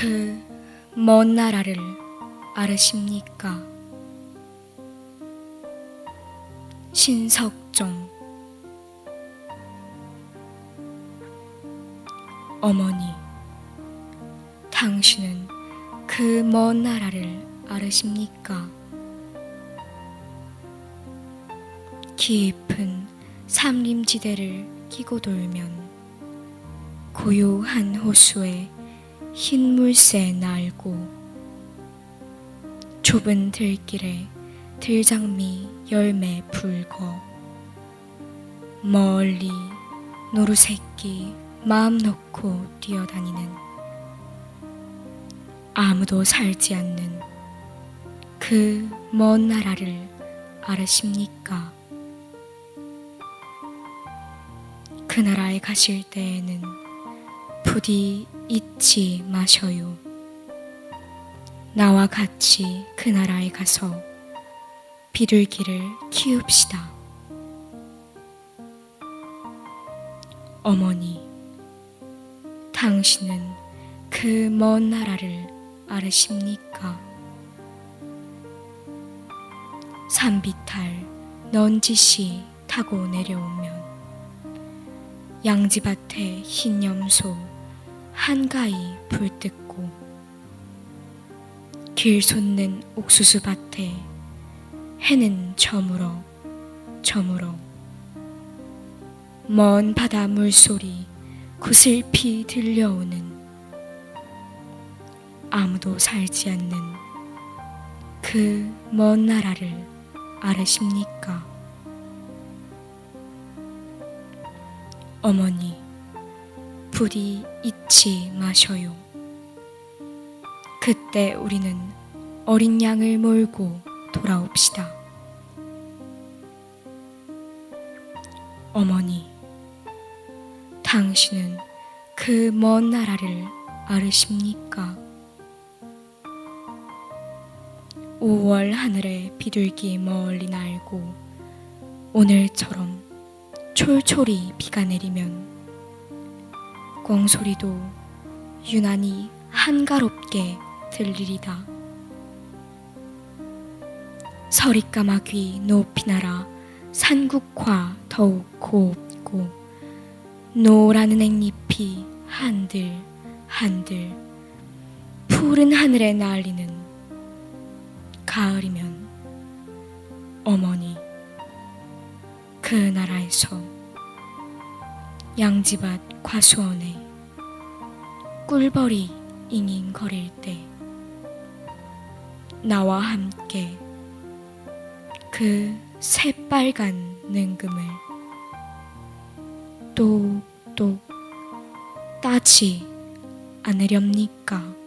그 먼 나라를 알으십니까? 신석종 어머니, 당신은 그 먼 나라를 알으십니까? 깊은 삼림지대를 끼고 돌면 고요한 호수에 흰 물새 날고 좁은 들길에 들장미 열매 불거 멀리 노루새끼 마음 놓고 뛰어다니는 아무도 살지 않는 그 먼 나라를 알으십니까? 그 나라에 가실 때에는 부디 잊지 마셔요. 나와 같이 그 나라에 가서 비둘기를 키웁시다. 어머니, 당신은 그 먼 나라를 알으십니까? 산비탈 넌지시 타고 내려오면 양지밭에 흰 염소 한가히 불뜯고 길 솟는 옥수수 밭에 해는 저물어 저물어 먼 바다 물소리 구슬피 들려오는 아무도 살지 않는 그 먼 나라를 알으십니까? 어머니, 부디 잊지 마셔요. 그때 우리는 어린 양을 몰고 돌아옵시다. 어머니, 당신은 그 먼 나라를 알으십니까? 5월 하늘에 비둘기 멀리 날고 오늘처럼 촐촐이 비가 내리면 꿩소리도 유난히 한가롭게 들리리다. 서리까마귀 높이 날아 산국화 더욱 곱고 노라는 앵잎이 한들 한들 푸른 하늘에 날리는 가을이면 어머니 그 나라에서 양지밭 과수원에 꿀벌이 잉잉거릴 때 나와 함께 그 새빨간 능금을 똑똑 따지 않으렵니까?